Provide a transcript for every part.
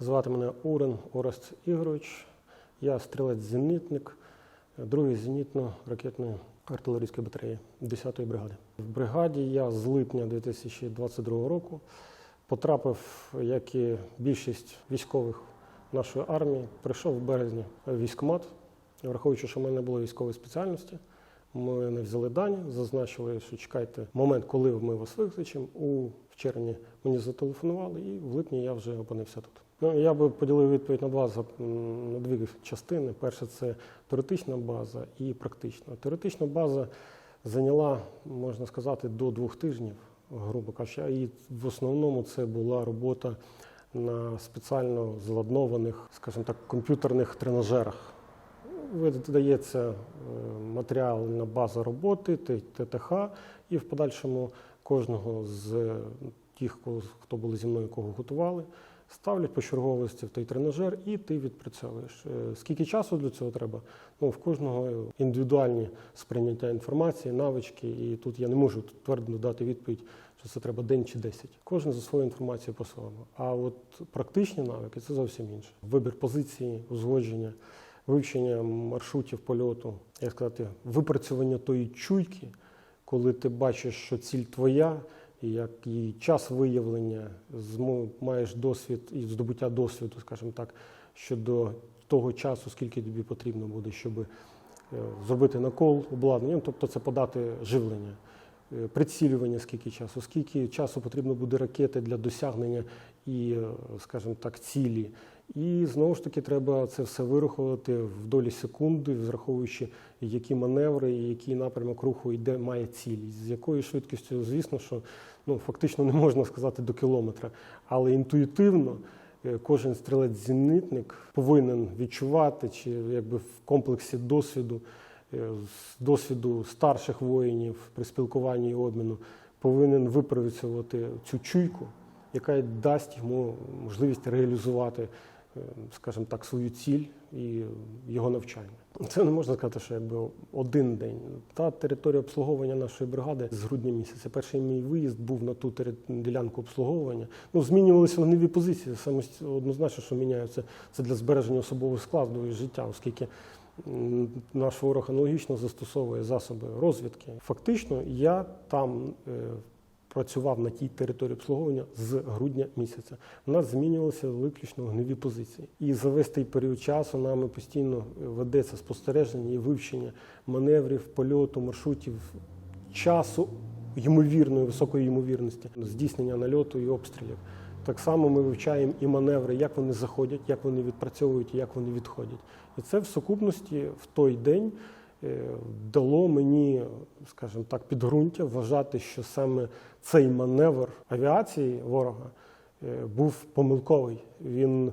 Звати мене Урен Орест Ігорович. Я стрілець-зенітник, другої зенітно-ракетної артилерійської батареї 10-ї бригади. В бригаді я з липня 2022 року потрапив, як і більшість військових нашої армії, прийшов в березні військкомат, враховуючи, що в мене не було військової спеціальності. Ми не взяли дані, зазначили, що чекайте момент, коли ми вас викличемо. У червні мені зателефонували, і в липні я вже опинився тут. Ну, я би поділив відповідь на два на дві частини. Перше це теоретична база і практична. Теоретична база зайняла, можна сказати, до двох тижнів, грубо кажучи, і в основному це була робота на спеціально зладнованих, скажімо так, комп'ютерних тренажерах. Видається е, матеріальна база роботи, ТТХ, і в подальшому кожного з тих, хто були зі мною, кого готували, ставлять по черговості в той тренажер, і ти відпрацьовуєш. Е, Скільки часу для цього треба? Ну, в кожного індивідуальні сприйняття інформації, навички, і тут я не можу твердо дати відповідь, що це треба день чи 10. Кожен за свою інформацію по-своєму. А от практичні навики це зовсім інше. Вибір позиції, узгодження вивчення маршрутів польоту, як сказати, випрацювання тої чуйки, коли ти бачиш, що ціль твоя, і як і час виявлення, маєш досвід і здобуття досвіду, скажімо так, щодо того часу, скільки тобі потрібно буде, щоб е, зробити накол обладнання, ну, тобто це подати живлення. Е, Прицілювання скільки часу, скільки часу потрібно буде ракети для досягнення і, е, скажімо так, цілі. І знову ж таки треба це все вирахувати в долі секунди, враховуючи, які маневри і який напрямок руху йде, має ціль. З якою швидкістю, звісно, що ну, фактично не можна сказати до кілометра, але інтуїтивно е, кожен стрілець-зенітник повинен відчувати, чи якби в комплексі досвіду, з досвіду старших воїнів при спілкуванні і обміну, повинен випрацьовувати цю чуйку, яка дасть йому можливість реалізувати, е, скажімо так, свою ціль і його навчання. Це не можна сказати, що якби один день. Та територія обслуговування нашої бригади з грудня місяця. Перший мій виїзд був на ту ділянку обслуговування. Ну, змінювалися вогневі позиції. Саме однозначно, що міняються це для збереження особового складу і життя, оскільки наш ворог аналогічно застосовує засоби розвідки. Фактично, я там е, працював на тій території обслуговування з грудня місяця. У нас змінювалися виключно вогневі позиції. І за весь той період часу нами постійно ведеться спостереження і вивчення маневрів, польоту, маршрутів, часу ймовірної, високої ймовірності, здійснення нальоту і обстрілів. Так само ми вивчаємо і маневри, як вони заходять, як вони відпрацьовують, і як вони відходять. І це в сукупності в той день е, дало мені, скажімо так, підґрунтя вважати, що саме цей маневр авіації ворога е, був помилковий. Він е,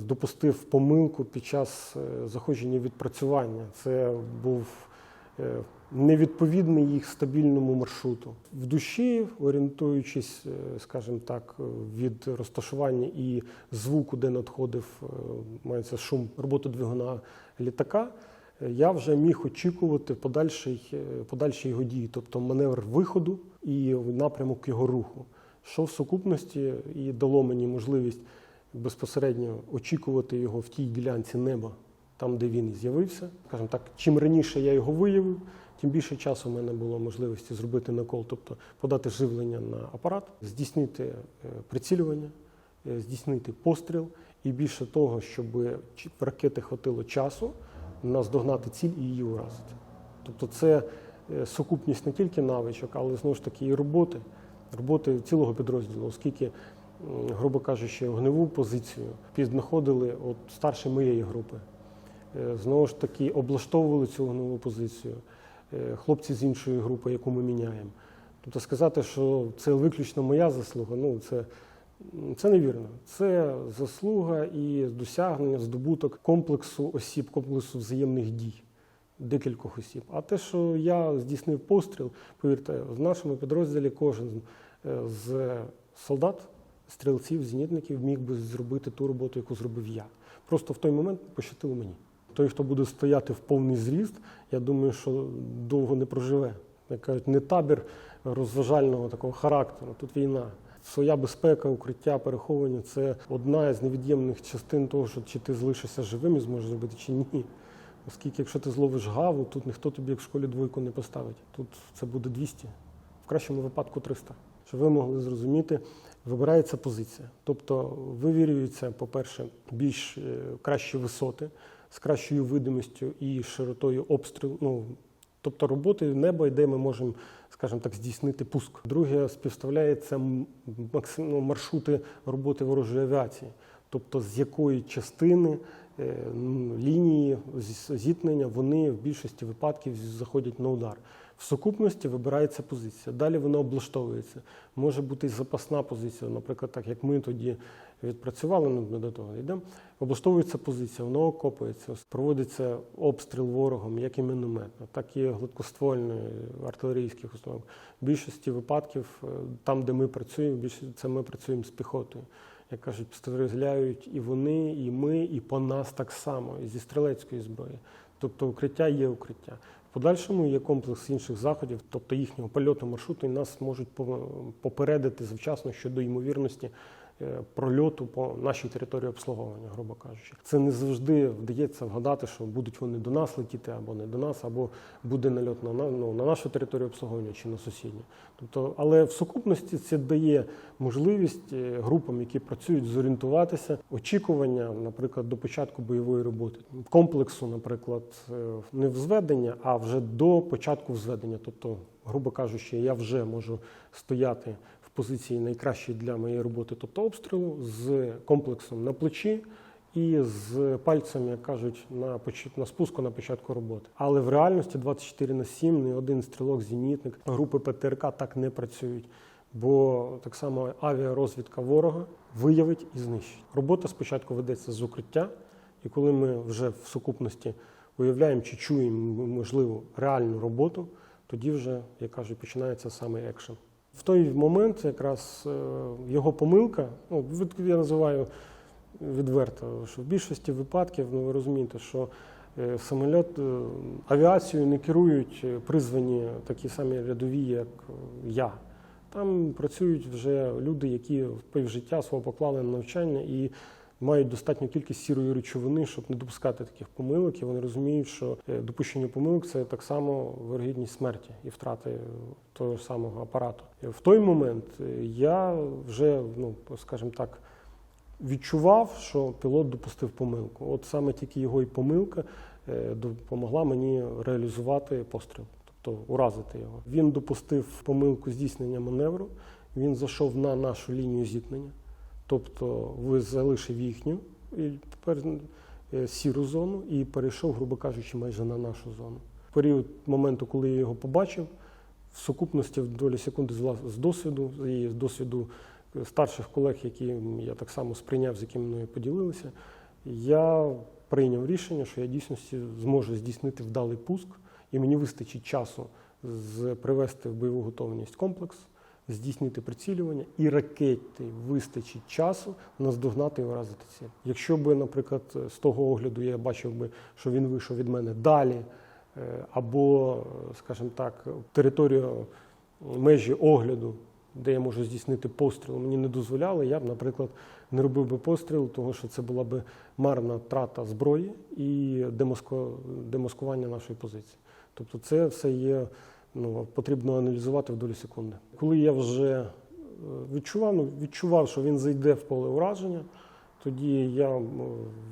допустив помилку під час заходження відпрацювання. Це був невідповідний їх стабільному маршруту. В душі, орієнтуючись, е, скажімо так, від розташування і звуку, де надходив е, мається шум роботи двигуна літака, я вже міг очікувати подальший, е, подальші його дії, тобто маневр виходу і напрямок його руху, що в сукупності і дало мені можливість безпосередньо очікувати його в тій ділянці неба, там, де він і з'явився. Скажімо так, чим раніше я його виявив, тим більше часу в мене було можливості зробити накол, тобто подати живлення на апарат, здійснити е, прицілювання, е, здійснити постріл, і більше того, щоб ракети хватило часу наздогнати ціль і її уразити. Тобто це е, сукупність не тільки навичок, але знову ж таки і роботи, роботи цілого підрозділу, оскільки, грубо кажучи, вогневу позицію піднаходили от старші моєї групи. Знову ж таки, облаштовували цю вогневу позицію хлопці з іншої групи, яку ми міняємо. Тобто сказати, що це виключно моя заслуга, ну це, це невірно. Це заслуга і досягнення, здобуток комплексу осіб, комплексу взаємних дій декількох осіб. А те, що я здійснив постріл, повірте, в нашому підрозділі кожен е, з солдат, стрілців, зенітників міг би зробити ту роботу, яку зробив я. Просто в той момент пощастило мені. Той, хто буде стояти в повний зріст, я думаю, що довго не проживе. Як кажуть, не табір розважального такого характеру, тут війна. Своя безпека, укриття, переховування це одна із невід'ємних частин того, що чи ти залишишся живим і зможеш зробити, чи ні. Оскільки, якщо ти зловиш гаву, тут ніхто тобі, як в школі, двойку не поставить. Тут це буде 200, в кращому випадку 300. Щоб ви могли зрозуміти, вибирається позиція. Тобто вивірюються, по-перше, більш е, кращі висоти з кращою видимістю і широтою обстрілу. Ну, тобто роботи неба, де ми можемо, скажімо так, здійснити пуск. Друге, співставляється ну, маршрути роботи ворожої авіації, тобто з якої частини е, лінії зіткнення вони в більшості випадків заходять на удар. В сукупності вибирається позиція. Далі вона облаштовується. Може бути і запасна позиція, наприклад, так як ми тоді відпрацювали, ну, ми до того йдемо. Облаштовується позиція, вона окопується, проводиться обстріл ворогом, як і мінометно, так і гладкоствольної артилерійських установок. В більшості випадків, е, там, де ми працюємо, більше це ми працюємо з піхотою. Як кажуть, стріляють і вони, і ми, і по нас так само, і зі стрілецької зброї. Тобто укриття є укриття. Подальшому є комплекс інших заходів, тобто їхнього польоту маршруту, і нас можуть по- попередити завчасно щодо ймовірності прольоту по нашій території обслуговування, грубо кажучи. Це не завжди вдається вгадати, що будуть вони до нас летіти або не до нас, або буде нальот на, на- ну, на нашу територію обслуговування чи на сусідню. Тобто, але в сукупності це дає можливість е, групам, які працюють, зорієнтуватися, очікування, наприклад, до початку бойової роботи, комплексу, наприклад, е, не взведення, а вже до початку взведення. Тобто, грубо кажучи, я вже можу стояти позиції найкращій для моєї роботи, тобто обстрілу, з комплексом на плечі. І з пальцем, як кажуть, на поч- на спуску на початку роботи. Але в реальності 24 на 7 ні один стрілок, зенітник групи ПТРК так не працюють, бо так само авіарозвідка ворога виявить і знищить. Робота спочатку ведеться з укриття, і коли ми вже в сукупності уявляємо чи чуємо можливо реальну роботу, тоді вже, як кажуть, починається саме екшен. В той момент якраз е, його помилка, ну я називаю відверто, що в більшості випадків, ну ви розумієте, що е, самоліт, авіацію авіацією не керують е, призвані такі самі рядові, як е, я. Там працюють вже люди, які півжиття свого поклали на навчання і мають достатню кількість сірої речовини, щоб не допускати таких помилок. І вони розуміють, що е, допущення помилок це так само вирогідність смерті і втрати е, того самого апарату. Е, В той момент я вже, ну скажімо так, відчував, що пілот допустив помилку. От саме тільки його і помилка допомогла мені реалізувати постріл, тобто уразити його. Він допустив помилку здійснення маневру, він зайшов на нашу лінію зіткнення, тобто ви залишив їхню е, сіру зону і перейшов, грубо кажучи, майже на нашу зону. В період моменту, коли я його побачив, в сукупності в долі секунди з досвіду, і з досвіду старших колег, які я так само сприйняв, з якими мною поділилися, я прийняв рішення, що я дійсності зможу здійснити вдалий пуск, і мені вистачить часу привести в бойову готовність комплекс, здійснити прицілювання, і ракети вистачить часу наздогнати і вразити ціль. Якщо би, наприклад, з того огляду я бачив би, що він вийшов від мене далі, е, або, скажімо так, територію межі огляду, де я можу здійснити постріл, мені не дозволяли, я б, наприклад, не робив би постріл, тому що це була б марна трата зброї і демаскування нашої позиції. Тобто це все є, ну, потрібно аналізувати в долі секунди. Коли я вже е, відчував, ну, відчував, що він зайде в поле ураження, тоді я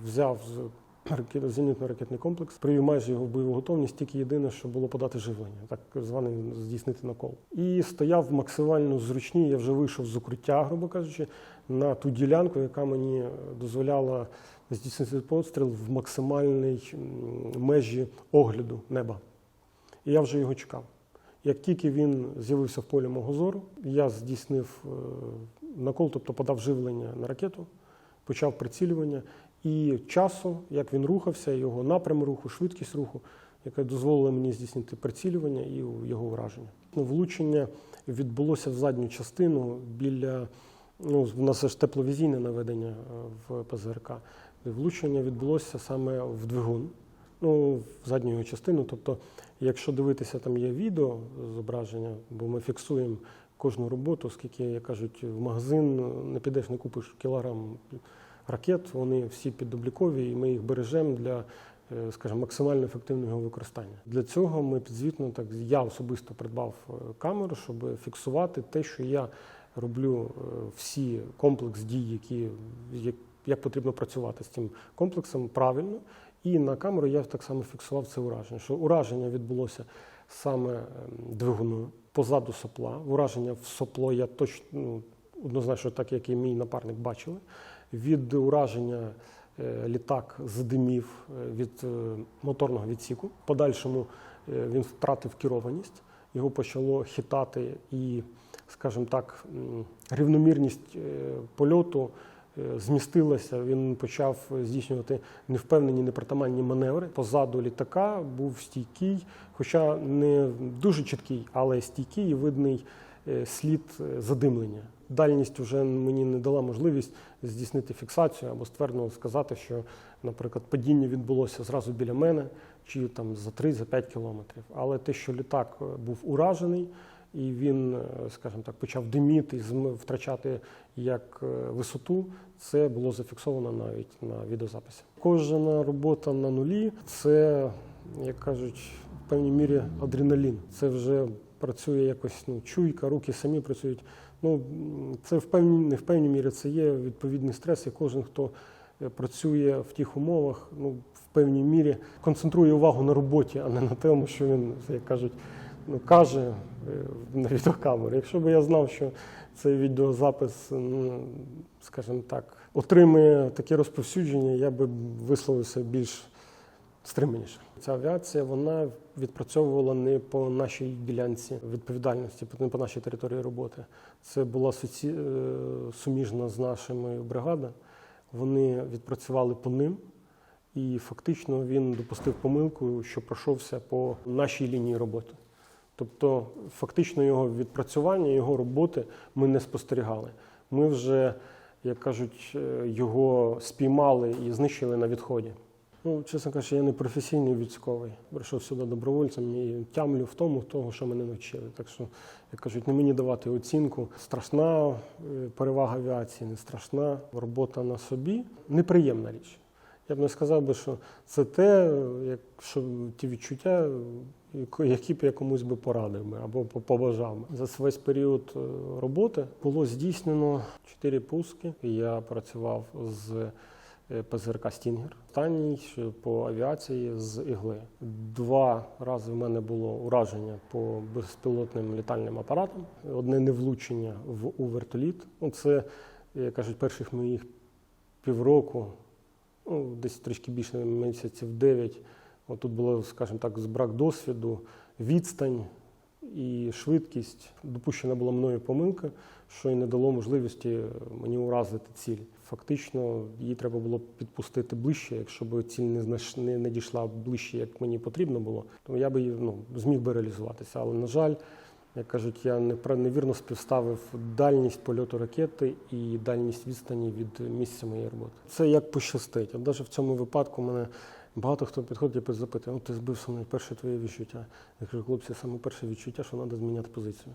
взяв з ракет- зенітно-ракетний комплекс, привів майже його в бойову готовність, тільки єдине, що було подати живлення, так званий здійснити накол. І стояв максимально зручні, я вже вийшов з укриття, грубо кажучи, на ту ділянку, яка мені дозволяла здійснити постріл в максимальній межі огляду неба. І я вже його чекав. Як тільки він з'явився в полі мого зору, я здійснив е, накол, тобто подав живлення на ракету, почав прицілювання і часу, як він рухався, його напрям руху, швидкість руху, яка дозволила мені здійснити прицілювання і його враження. Влучення відбулося в задню частину біля. Ну, в нас ж тепловізійне наведення е, в ПЗРК. Влучення відбулося саме в двигун, ну, в задню його частину. Тобто, якщо дивитися, там є відео зображення, бо ми фіксуємо кожну роботу, оскільки, як кажуть, в магазин не підеш, не купиш кілограм ракет, вони всі підоблікові, і ми їх бережемо для, е, скажімо, максимально ефективного використання. Для цього ми підзвітно так я особисто придбав е, камеру, щоб фіксувати те, що я роблю е, всі комплекс дій, які як, як потрібно працювати з цим комплексом правильно. І на камеру я так само фіксував це ураження. Що ураження відбулося саме ем, двигуною позаду сопла. Ураження в сопло я точно ну, однозначно, так як і мій напарник бачили. Від ураження е, літак задимів е, від е, моторного відсіку. Подальшому він втратив керованість, його почало хитати і, скажімо так, рівномірність польоту змістилася. Він почав здійснювати невпевнені, непритаманні маневри. Позаду літака був стійкий, хоча не дуже чіткий, але стійкий і видний е, слід е, задимлення. Дальність вже мені не дала можливість здійснити фіксацію або ствердно сказати, що, наприклад, падіння відбулося зразу біля мене, чи там за 3-5 кілометрів. Але те, що літак е, був уражений, і він, е, скажімо так, почав диміти втрачати як е, висоту, це було зафіксовано навіть на відеозаписі. Кожна робота на нулі це, як кажуть, в певній мірі адреналін. Це вже працює якось ну, чуйка, руки самі працюють. Ну, це в певній, не в певній мірі це є відповідний стрес, і кожен, хто е, працює в тих умовах, ну, в певній мірі концентрує увагу на роботі, а не на тому, що він, як кажуть, ну, каже е, на відеокамері. Якщо б я знав, що цей відеозапис, ну, скажімо так, отримує таке розповсюдження, я би висловився більш стриманіше. Ця авіація вона відпрацьовувала не по нашій ділянці відповідальності, не по нашій території роботи. Це була суці... е, суміжна з нашими бригада. Вони відпрацювали по ним, і фактично він допустив помилку, що пройшовся по нашій лінії роботи. Тобто, фактично його відпрацювання, його роботи ми не спостерігали. Ми вже, як кажуть, е, його спіймали і знищили на відході. Ну, чесно кажучи, я не професійний військовий. Прийшов сюди добровольцем і тямлю в тому, того, що мене навчили. Так що, як кажуть, не мені давати оцінку. Страшна е, перевага авіації, не страшна робота на собі. Неприємна річ. Я б не сказав би, що це те, як, що ті відчуття, які б я комусь би порадив би або по- побажав. За весь період е, роботи було здійснено чотири пуски. Я працював з е, ПЗРК Стінгер. Останній по авіації з ігли. Два рази в мене було ураження по безпілотним літальним апаратам. Одне не влучення в у вертоліт. Ну, це, як кажуть, перших моїх півроку, ну, десь трішки більше місяців 9. От тут було, скажімо так, збрак досвіду, відстань і швидкість. Допущена була мною помилка, що й не дало можливості мені уразити ціль. Фактично, її треба було підпустити ближче, якщо б ціль не, знайш... не, не дійшла ближче, як мені потрібно було, то я би ну, зміг би реалізуватися. Але, на жаль, як кажуть, я невірно співставив дальність польоту ракети і дальність відстані від місця моєї роботи. Це як пощастить. От навіть в цьому випадку мене багато хто підходить і запитує, ну ти збив саме перше твоє відчуття. Я кажу, хлопці, саме перше відчуття, що треба зміняти позицію.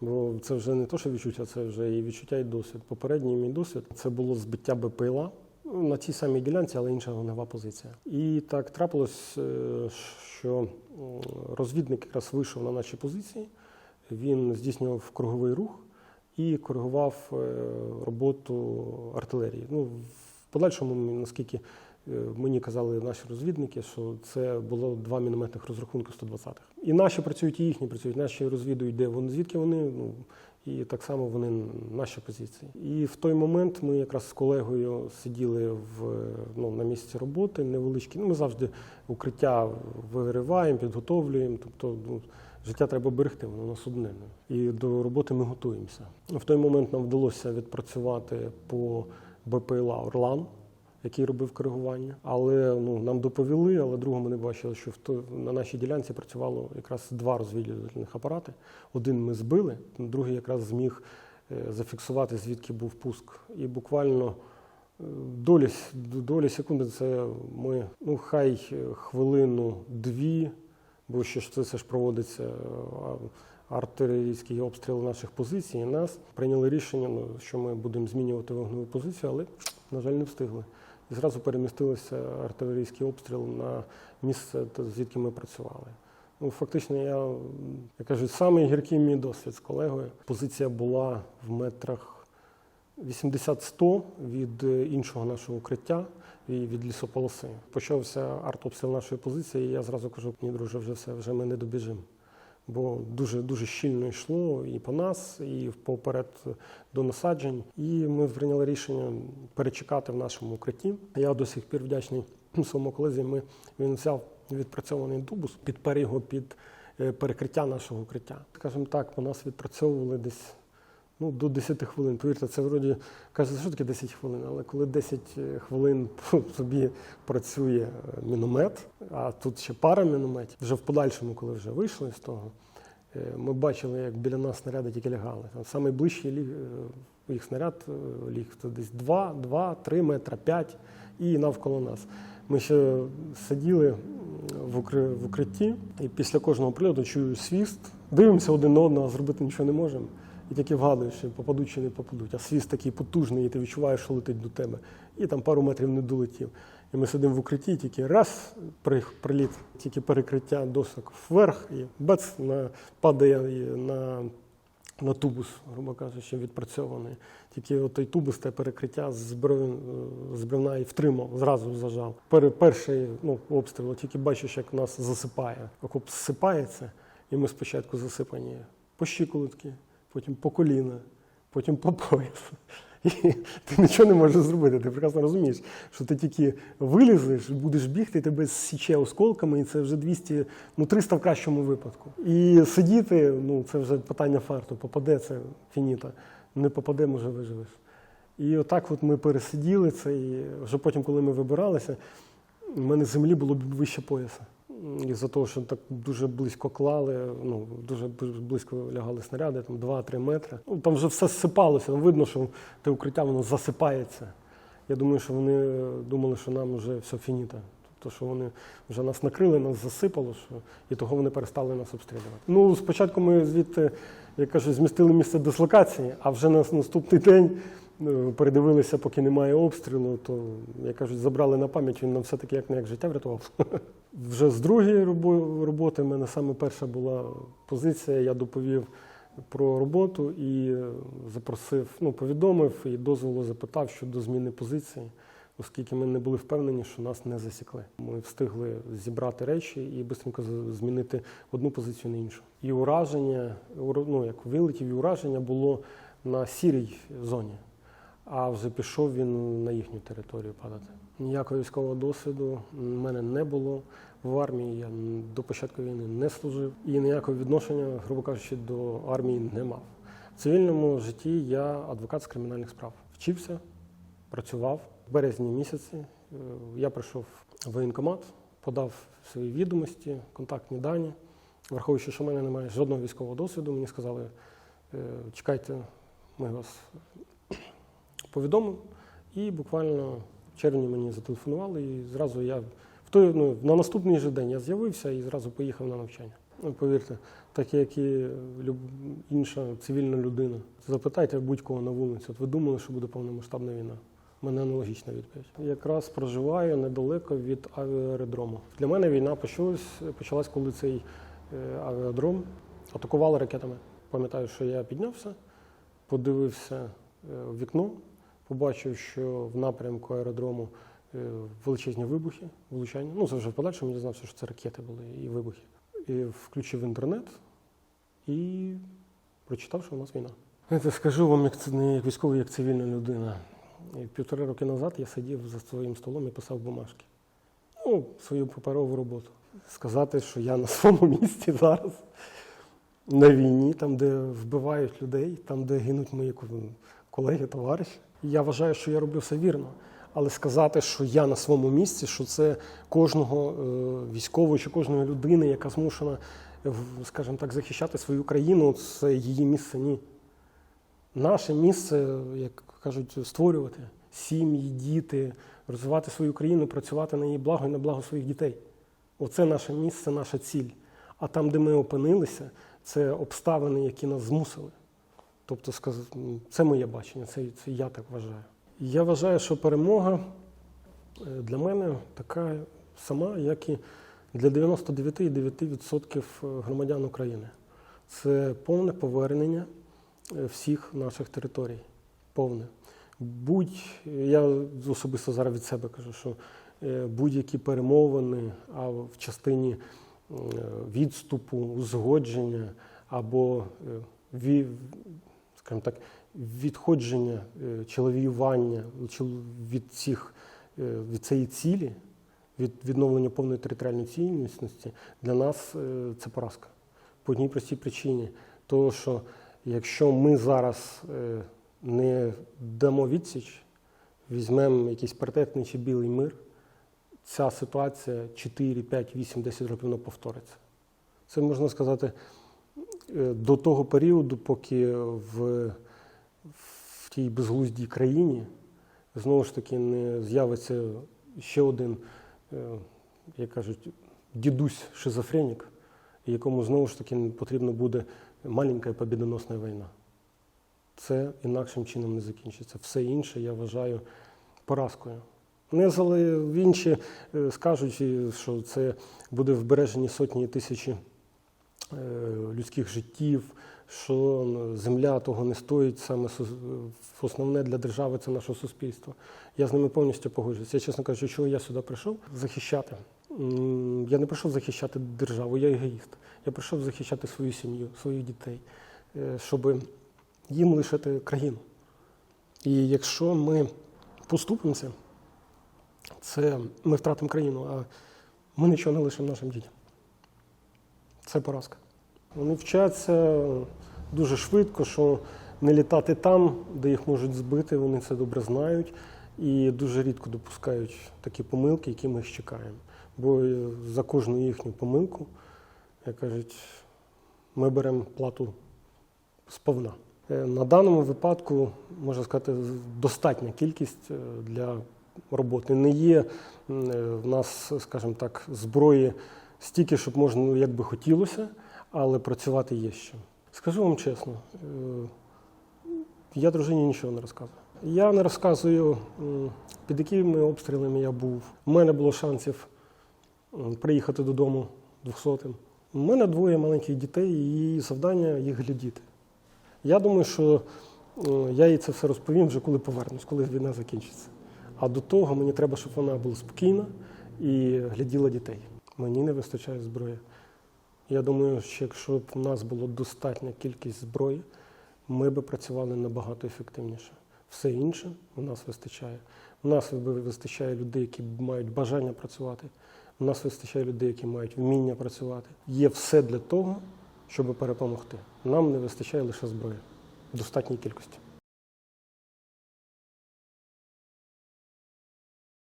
Бо це вже не то, що відчуття, це вже і відчуття, і досвід. Попередній мій досвід це було збиття БПЛА на тій самій ділянці, але інша вогнева позиція. І так трапилось, е, що розвідник якраз вийшов на наші позиції. Він здійснював круговий рух і коригував е, роботу артилерії. Ну, в подальшому, наскільки мені казали наші розвідники, що це було два мінометних розрахунки 120-х. І наші працюють, і їхні працюють. Наші розвідують, де вони, звідки вони. Ну, і так само вони наші позиції. І в той момент ми якраз з колегою сиділи в, ну, на місці роботи, невеличкі. Ну, ми завжди укриття вириваємо, підготовлюємо. Тобто, ну, життя треба берегти, воно нас одне. І до роботи ми готуємося. В той момент нам вдалося відпрацювати по БПЛА Орлан, який робив коригування. Але ну, нам доповіли, але другого ми не бачили, що в то, на нашій ділянці працювало якраз два розвідувальних апарати. Один ми збили, другий якраз зміг е, зафіксувати, звідки був пуск. І буквально е, долі, долі секунди це ми, ну хай е, хвилину, дві, бо ще ж це, це ж проводиться артилерійський обстріл наших позицій, і нас прийняли рішення, ну, що ми будемо змінювати вогневу позицію, але, на жаль, не встигли. І зразу перемістилися артилерійський обстріл на місце, звідки ми працювали. Ну, фактично, я, я кажу, самий гіркий мій досвід з колегою. Позиція була в метрах 80-100 від е, іншого нашого укриття і від лісополоси. Почався артобстріл нашої позиції, і я зразу кажу, ні, друже, вже все, вже ми не добіжимо. Бо дуже дуже щільно йшло і по нас, і поперед до насаджень. І ми прийняли рішення перечекати в нашому укритті. Я до сих пір вдячний своєму колезі. Ми він взяв відпрацьований дубус, підпер його під е, перекриття нашого укриття. Скажімо так, по нас відпрацьовували десь ну, до 10 хвилин. Повірте, це вроді каже, що таке 10 хвилин, але коли 10 хвилин собі працює е, міномет, а тут ще пара мінометів, вже в подальшому, коли вже вийшли з того, е, ми бачили, як біля нас снаряди тільки лягали. Самий ближчий ліг, е, їх снаряд е, ліг це десь 2, 2, 3 метра, 5 і навколо нас. Ми ще сиділи в укритті, і після кожного прильоту чую свіст. Дивимося один на одного, зробити нічого не можемо. І тільки вгадуєш, чи попадуть чи не попадуть. А свіст такий потужний, і ти відчуваєш, що летить до тебе. І там пару метрів не долетів. І ми сидимо в укритті, тільки раз при- приліт, тільки перекриття досок вверх, і бац, на, падає на, на тубус, грубо кажучи, відпрацьований. Тільки той тубус, те перекриття з брев- з бревна і втримав, зразу зажав. Пер, перший ну, обстріл, тільки бачиш, як нас засипає. Окоп зсипається, і ми спочатку засипані по щиколотки, потім по коліна, потім по пояс. І ти нічого не можеш зробити. Ти прекрасно розумієш, що ти тільки вилізеш, будеш бігти, тебе січе осколками, і це вже 200, ну 300 в кращому випадку. І сидіти, ну це вже питання фарту. Попаде це фініта, не попаде, може виживеш. І отак от ми пересиділи це, і вже потім, коли ми вибиралися, у мене землі було б вище пояса. Із-за того, що так дуже близько клали, ну дуже близько лягали снаряди, там 2-3 метри. Ну там вже все зсипалося. Там видно, що те укриття воно засипається. Я думаю, що вони думали, що нам вже все фініта. Тобто, що вони вже нас накрили, нас засипало, що і того вони перестали нас обстрілювати. Ну, спочатку ми звідти, як кажуть, змістили місце дислокації, а вже на наступний день е, передивилися, поки немає обстрілу, то, як кажуть, забрали на пам'ять, він нам все-таки як не як життя врятував. Вже з другої робо- роботи в мене саме перша була позиція. Я доповів про роботу і е, запросив, ну, повідомив і дозволу запитав щодо зміни позиції, оскільки ми не були впевнені, що нас не засікли. Ми встигли зібрати речі і швидко змінити одну позицію на іншу. І ураження, ура- ну, як вилетів, і ураження було на сірій зоні а вже пішов він на їхню територію падати. Ніякого військового досвіду в мене не було в армії. Я до початку війни не служив і ніякого відношення, грубо кажучи, до армії не мав. В цивільному житті я адвокат з кримінальних справ. Вчився, працював. В березні місяці е, я прийшов в воєнкомат, подав свої відомості, контактні дані. Враховуючи, що в мене немає жодного військового досвіду, мені сказали, е, чекайте, ми вас повідомив. І буквально в червні мені зателефонували, і зразу я в той, ну, на наступний же день я з'явився і зразу поїхав на навчання. Ну, повірте, так як і інша цивільна людина. Запитайте будь-кого на вулиці, от ви думали, що буде повномасштабна війна? У мене аналогічна відповідь. Якраз проживаю недалеко від авіаеродрому. Для мене війна почалась, почалась коли цей е, авіадром атакували ракетами. Пам'ятаю, що я піднявся, подивився е, в вікно, побачив, що в напрямку аеродрому е, величезні вибухи, влучання. Ну, це вже в подальшому я дізнався, що це ракети були і вибухи. І включив інтернет і прочитав, що у нас війна. Знаєте, скажу вам, як це не як військовий, як цивільна людина. Півтори роки назад я сидів за своїм столом і писав бумажки. Ну, свою паперову роботу. Сказати, що я на своєму місці зараз на війні, там, де вбивають людей, там, де гинуть мої колеги, товариші. Я вважаю, що я роблю все вірно. Але сказати, що я на своєму місці, що це кожного е, військового чи кожної людини, яка змушена, скажімо так, захищати свою країну, це її місце ні. Наше місце, як кажуть, створювати сім'ї, діти, розвивати свою країну, працювати на її благо і на благо своїх дітей. Оце наше місце, наша ціль. А там, де ми опинилися, це обставини, які нас змусили. Тобто, це моє бачення, це, це я так вважаю. Я вважаю, що перемога е, для мене така сама, як і для 99,9% громадян України. Це повне повернення е, всіх наших територій. Повне. Будь, я особисто зараз від себе кажу, що е, будь-які перемовини, а в частині е, відступу, узгодження або е, ві, скажімо так, відходження е, чи лавіювання від цих е, від цієї цілі, від відновлення повної територіальної цілісності, для нас е, це поразка. По одній простій причині. Того, що якщо ми зараз не дамо відсіч, візьмемо якийсь паритетний чи білий мир, ця ситуація 4, 5, 8, 10 років повториться. Це можна сказати до того періоду, поки в, в тій безглуздій країні знову ж таки не з'явиться ще один, е, як кажуть, дідусь шизофренік, якому знову ж таки потрібна буде маленька і побідоносна війна. Це інакшим чином не закінчиться. Все інше я вважаю поразкою. Не інші е, скажуть, що це буде вбережені сотні тисячі е, людських життів, що земля того не стоїть, саме основне для держави це наше суспільство. Я з ними повністю погоджуюся. Я, чесно кажучи, чого я сюди прийшов? Захищати. Я не прийшов захищати державу, я егоїст. Я прийшов захищати свою сім'ю, своїх дітей, е, щоб їм лишити країну. І якщо ми поступимося, це ми втратимо країну, а ми нічого не лишимо нашим дітям. Це поразка. Вони вчаться дуже швидко, що не літати там, де їх можуть збити, вони це добре знають і дуже рідко допускають такі помилки, які ми їх чекаємо. Бо за кожну їхню помилку, як кажуть, ми беремо плату сповна. Е, На даному випадку, можна сказати, достатня кількість е, для роботи. Не є е, в нас, скажімо так, зброї стільки, щоб можна, ну, як би хотілося, але працювати є що. Скажу вам чесно, е, я дружині нічого не розказую. Я не розказую, під якими обстрілами я був. У мене було шансів приїхати додому 200-м. У мене двоє маленьких дітей і завдання їх глядіти. Я думаю, що е, я їй це все розповім вже коли повернусь, коли війна закінчиться. А до того мені треба, щоб вона була спокійна і гляділа дітей. Мені не вистачає зброї. Я думаю, що якщо б в нас було достатня кількість зброї, ми б працювали набагато ефективніше. Все інше у нас вистачає. У нас вистачає людей, які мають бажання працювати. У нас вистачає людей, які мають вміння працювати. Є все для того, щоб перепомогти. Нам не вистачає лише зброї в достатній кількості.